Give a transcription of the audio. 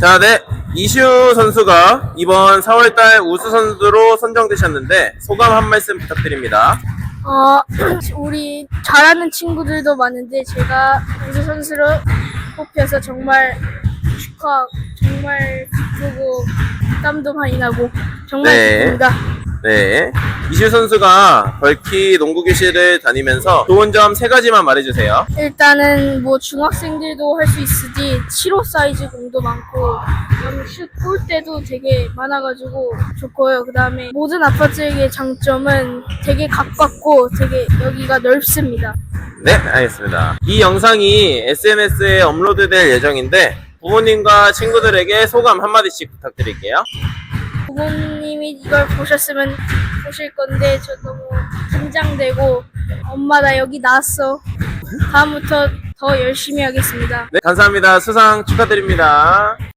자, 네. 이슈 선수가 이번 4월달 우수 선수로 선정되셨는데 소감 한 말씀 부탁드립니다. 어, 우리 잘하는 친구들도 많은데 제가 우수 선수로 뽑혀서 정말 축하, 정말 기쁘고 땀도 많이 나고 정말 네. 기쁩니다. 네. 이슈 선수가 벌키 농구 교실을 다니면서 좋은 점 세 가지만 말해주세요. 일단은 뭐 중학생들도 할 수 있으니 7호 사이즈 공도 많고 그다음에 슛 골대도 되게 많아가지고 좋고요. 그 다음에 모든 아파트의 장점은 되게 가깝고 되게 여기가 넓습니다. 네, 알겠습니다. 이 영상이 SNS에 업로드될 예정인데 부모님과 친구들에게 소감 한마디씩 부탁드릴게요. 부모님이 이걸 보셨으면 보실 건데 저 너무 긴장되고 엄마 나 여기 나왔어. 다음부터 더 열심히 하겠습니다. 네, 감사합니다. 수상 축하드립니다.